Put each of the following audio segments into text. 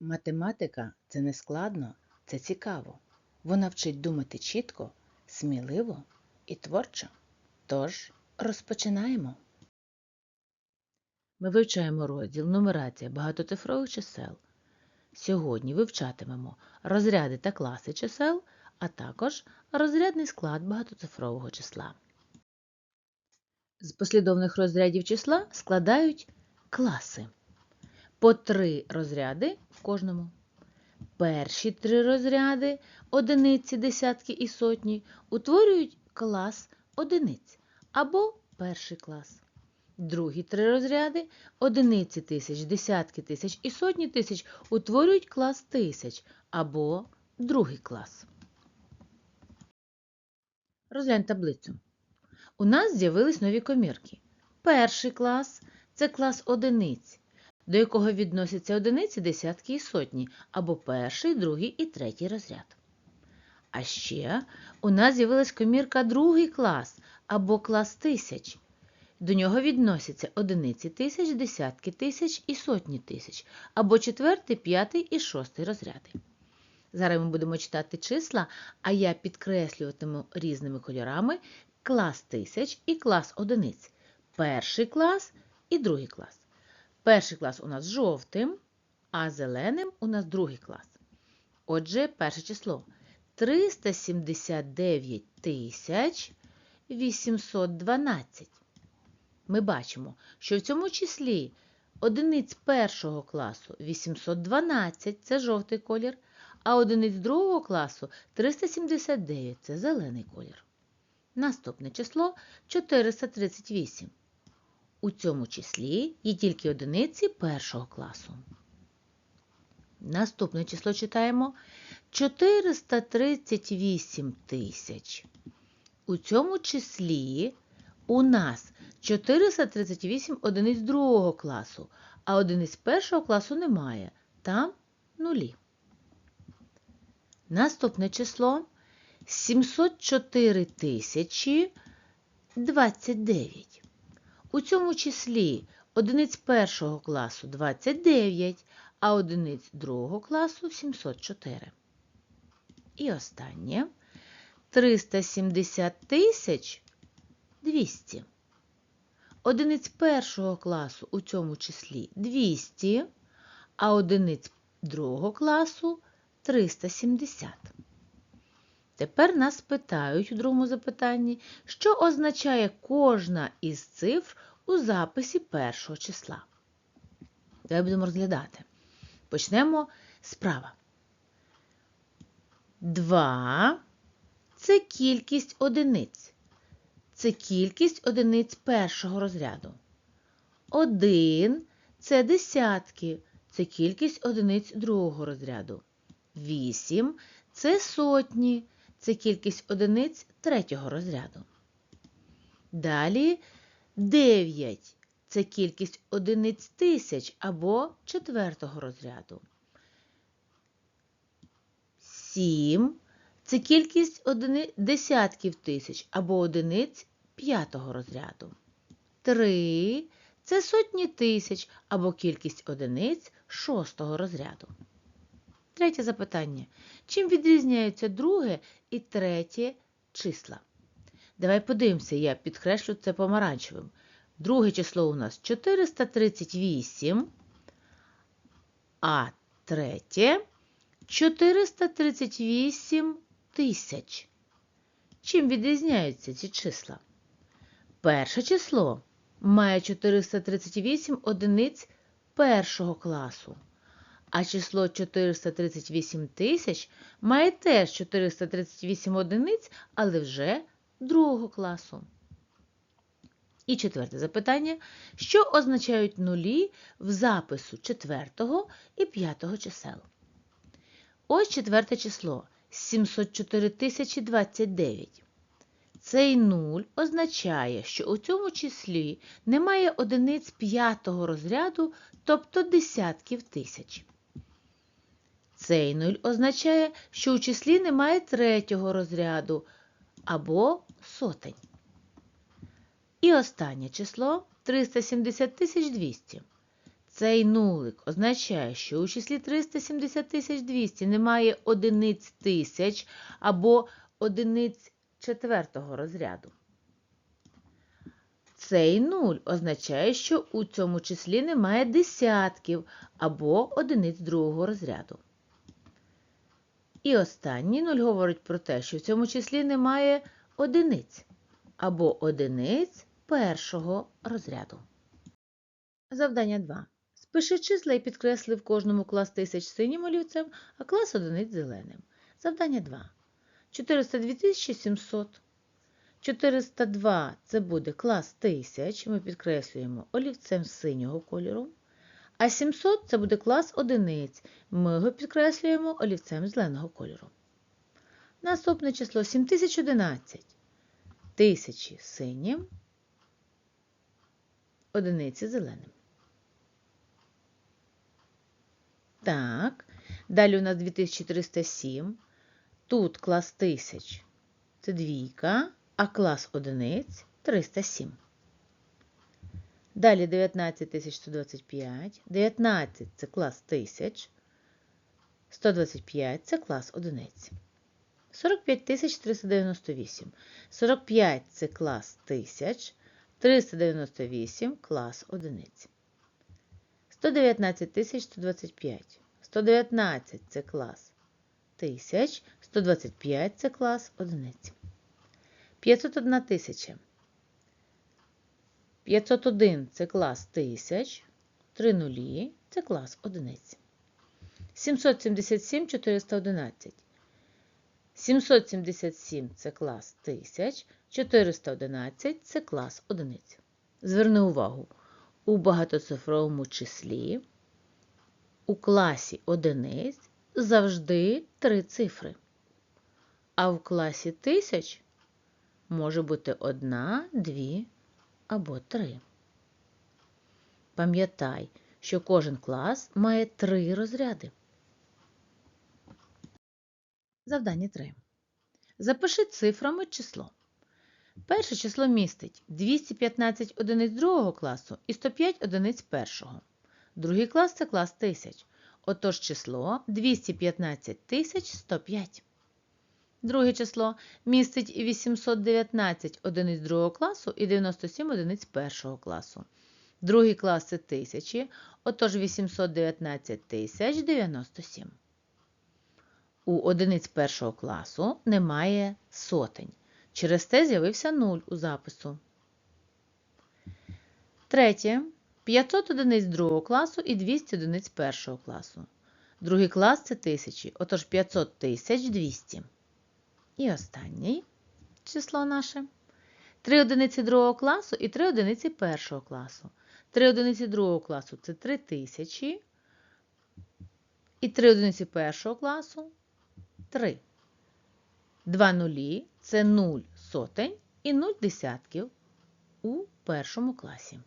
Математика це не складно, це цікаво. Вона вчить думати чітко, сміливо і творчо. Тож розпочинаємо. Ми вивчаємо розділ нумерація багатоцифрових чисел. Сьогодні вивчатимемо розряди та класи чисел, а також розрядний склад багатоцифрового числа. З послідовних розрядів числа складають класи. По три розряди в кожному. Перші три розряди одиниці, десятки і сотні утворюють клас одиниць або перший клас. Другі три розряди одиниці тисяч, десятки тисяч і сотні тисяч утворюють клас тисяч або другий клас. Розглянь таблицю. У нас з'явились нові комірки. Перший клас це клас одиниць, до якого відносяться одиниці, десятки і сотні, або перший, другий і третій розряд. А ще у нас з'явилась комірка другий клас або клас тисяч. До нього відносяться одиниці тисяч, десятки тисяч і сотні тисяч, або четвертий, п'ятий і шостий розряди. Зараз ми будемо читати числа, а я підкреслюватиму різними кольорами клас тисяч і клас одиниць. Перший клас і другий клас. Перший клас у нас жовтим, а зеленим у нас другий клас. Отже, перше число 379 тисяч 812. Ми бачимо, що в цьому числі одиниць першого класу 812 це жовтий колір, а одиниць другого класу 379 це зелений колір. Наступне число 438. У цьому числі є тільки одиниці першого класу. Наступне число читаємо 438 тисяч. У цьому числі у нас 438 одиниць другого класу, а одиниць першого класу немає. Там нулі. Наступне число 704 тисячі 29. У цьому числі одиниць першого класу 29, а одиниць другого класу 704. І останнє 370 тисяч 200. Одиниць першого класу у цьому числі 200, а одиниць другого класу 370. Тепер нас питають у другому запитанні, що означає кожна із цифр у записі першого числа. Давай будемо розглядати. Почнемо справа. 2 це кількість одиниць. Це кількість одиниць першого розряду. 1 це десятки. Це кількість одиниць другого розряду. 8 це сотні. Це кількість одиниць третього розряду. Далі 9 це кількість одиниць тисяч або четвертого розряду. 7 це кількість одини... десятків тисяч або одиниць п'ятого розряду. 3 це сотні тисяч або кількість одиниць шостого розряду. Третє запитання. Чим відрізняються друге і третє числа? Давай подивимося, я підкреслю це помаранчевим. Друге число у нас 438, а третє 438 тисяч. Чим відрізняються ці числа? Перше число має 438 одиниць першого класу. А число 438 тисяч має теж 438 одиниць, але вже другого класу. І четверте запитання. Що означають нулі в запису четвертого і п'ятого чисел? Ось четверте число 704 тисячі 29. Цей нуль означає, що у цьому числі немає одиниць п'ятого розряду, тобто десятків тисяч. Цей нуль означає, що у числі немає третього розряду або сотень. І останнє число 370 200. Цей нулик означає, що у числі 370 200 немає одиниць тисяч або одиниць четвертого розряду. Цей нуль означає, що у цьому числі немає десятків або одиниць другого розряду. І останній нуль говорить про те, що в цьому числі немає одиниць або одиниць першого розряду. Завдання 2. Спиши числа і підкресли в кожному клас тисяч синім олівцем, а клас одиниць зеленим. Завдання 2. 402 700. 402 це буде клас тисяч, ми підкреслюємо олівцем синього кольору. А 700 це буде клас одиниць, ми його підкреслюємо олівцем зеленого кольору. Наступне число 7011. Тисячі синім, одиниці зеленим. Так, далі у нас 2307. Тут клас тисяч це двійка, а клас одиниць 307. Далі 19125. 19 це клас тисяч. 125 це клас одиниць. 45398. 45 це клас тисяч. 398 клас одиниць. 119 125. 119 це клас тисяч. 125 це клас одиниць. 501 тисяча. 501 це клас тисяч. 3 нулі це клас одиниць. 777 411. 777 це клас тисяч. 411 це клас одиниць. Зверни увагу, у багатоцифровому числі у класі одиниць завжди три цифри. А в класі тисяч може бути одна, дві або три. Пам'ятай, що кожен клас має три розряди. Завдання 3. Запиши цифрами число. Перше число містить 215 одиниць другого класу і 105 одиниць першого. Другий клас це клас тисяч. Отож число 215 105. Друге число містить 819 одиниць другого класу і 97 одиниць першого класу. Другий клас це тисячі, отож 819 тисяч 97. У одиниць першого класу немає сотень. Через те з'явився 0 у запису. Третє. 500 одиниць другого класу і 200 одиниць першого класу. Другий клас це тисячі, отож 500 тисяч 200. І останнє число наше. 3 одиниці другого класу і 3 одиниці першого класу. 3 одиниці другого класу це 3 тисячі. І 3 одиниці першого класу 3. 2 нулі це 0 сотень і 0 десятків у першому класі.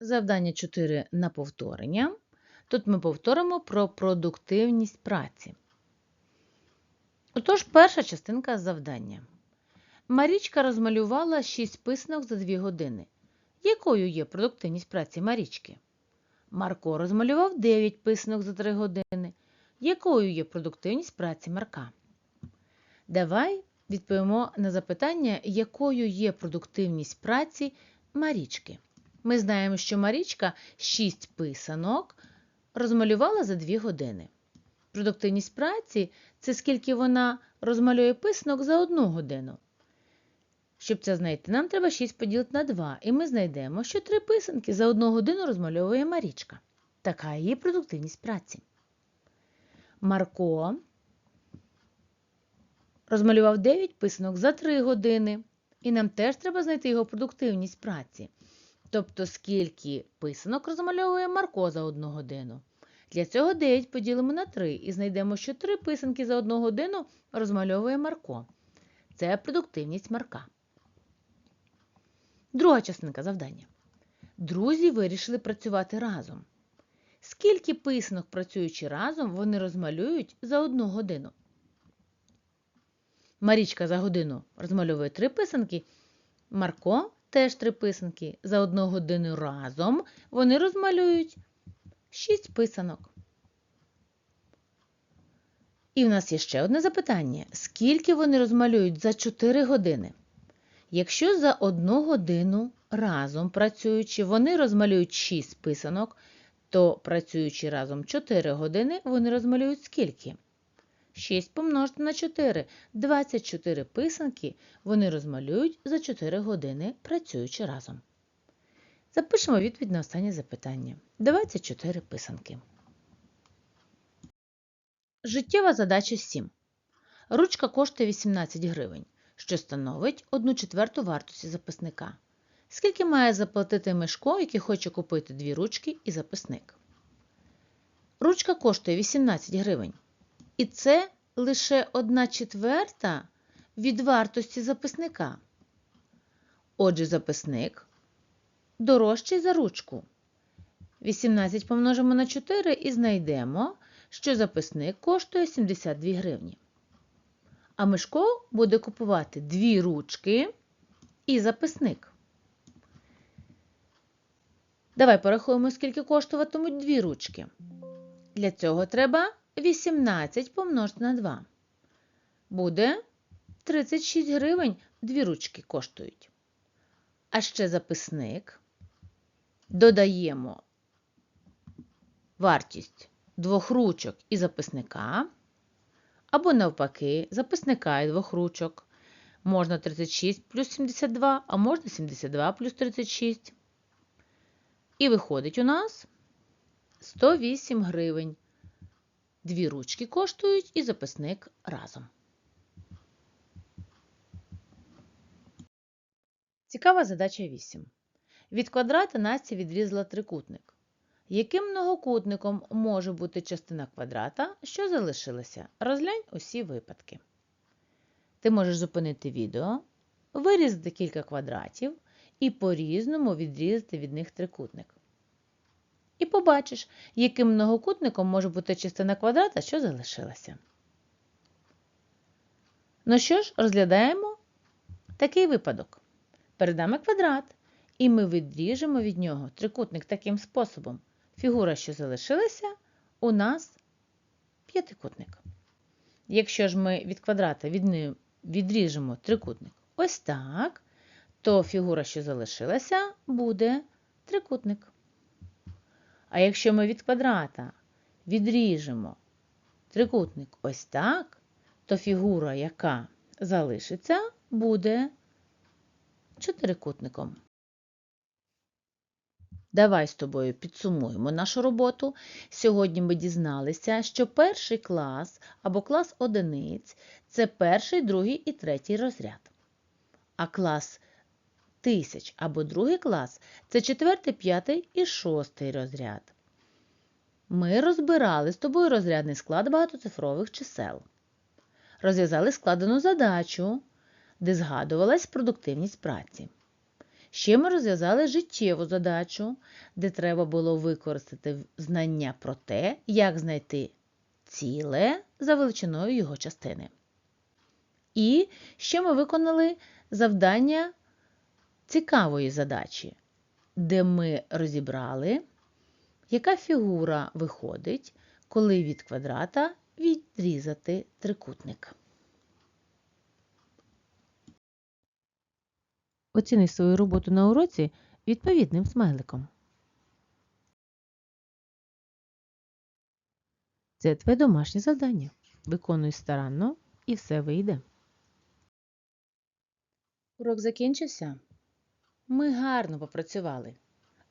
Завдання 4 на повторення. Тут ми повторимо про продуктивність праці. Отож, перша частинка завдання. Марічка розмалювала 6 писанок за 2 години. Якою є продуктивність праці Марічки? Марко розмалював 9 писанок за 3 години. Якою є продуктивність праці Марка? Давай відповімо на запитання, якою є продуктивність праці Марічки. Ми знаємо, що Марічка 6 писанок розмалювала за 2 години. Продуктивність праці це скільки вона розмалює писанок за 1 годину. Щоб це знайти, нам треба 6 поділити на 2, і ми знайдемо, що 3 писанки за 1 годину розмальовує Марічка. Така її продуктивність праці. Марко розмалював 9 писанок за 3 години. І нам теж треба знайти його продуктивність праці. Тобто, скільки писанок розмальовує Марко за 1 годину. Для цього 9 поділимо на 3 і знайдемо, що 3 писанки за 1 годину розмальовує Марко. Це продуктивність Марка. Друга частинка завдання. Друзі вирішили працювати разом. Скільки писанок, працюючи разом, вони розмалюють за 1 годину? Марічка за годину розмальовує 3 писанки, Марко теж три писанки. За одну годину разом вони розмалюють шість писанок. І в нас є ще одне запитання. Скільки вони розмалюють за 4 години? Якщо за одну годину разом працюючи, вони розмалюють 6 писанок, то працюючи разом 4 години, вони розмалюють скільки? 6 помножити на 4. 24 писанки вони розмалюють за 4 години, працюючи разом. Запишемо відповідь на останнє запитання. 24 писанки. Життєва задача 7. Ручка коштує 18 гривень, що становить 1 четверту вартості записника. Скільки має заплатити Мишко, який хоче купити дві ручки і записник? Ручка коштує 18 гривень. І це лише 1 четверта від вартості записника. Отже, записник дорожчий за ручку. 18 помножимо на 4 і знайдемо, що записник коштує 72 гривні. А Мишко буде купувати дві ручки і записник. Давай порахуємо, скільки коштуватимуть дві ручки. Для цього треба 18 помножити на 2. Буде 36 гривень дві ручки коштують. А ще записник. Додаємо вартість двох ручок і записника. Або навпаки, записника і двох ручок. Можна 36 плюс 72, а можна 72 плюс 36. І виходить у нас 108 гривень. Дві ручки коштують і записник разом. Цікава задача 8. Від квадрата Настя відрізала трикутник. Яким многокутником може бути частина квадрата, що залишилася? Розглянь усі випадки. Ти можеш зупинити відео, вирізати кілька квадратів і по-різному відрізати від них трикутник. І побачиш, яким многокутником може бути частина квадрата, що залишилася. Ну що ж, розглядаємо такий випадок. Перед нами квадрат, і ми відріжемо від нього трикутник таким способом. Фігура, що залишилася, у нас п'ятикутник. Якщо ж ми від квадрата відріжемо трикутник ось так, то фігура, що залишилася, буде трикутник. А якщо ми від квадрата відріжемо трикутник ось так, то фігура, яка залишиться, буде чотирикутником. Давай з тобою підсумуємо нашу роботу. Сьогодні ми дізналися, що перший клас або клас одиниць це перший, другий і третій розряд. А клас тисяч або другий клас це четвертий, п'ятий і шостий розряд. Ми розбирали з тобою розрядний склад багатоцифрових чисел. Розв'язали складену задачу, де згадувалась продуктивність праці. Ще ми розв'язали життєву задачу, де треба було використати знання про те, як знайти ціле за величиною його частини. І ще ми виконали завдання цікавої задачі, де ми розібрали, яка фігура виходить, коли від квадрата відрізати трикутник. Оціни свою роботу на уроці відповідним смайликом. Це твоє домашнє завдання. Виконуй старанно і все вийде. Урок закінчився. Ми гарно попрацювали.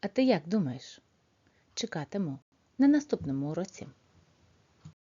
А ти як думаєш? Чекатиму на наступному уроці.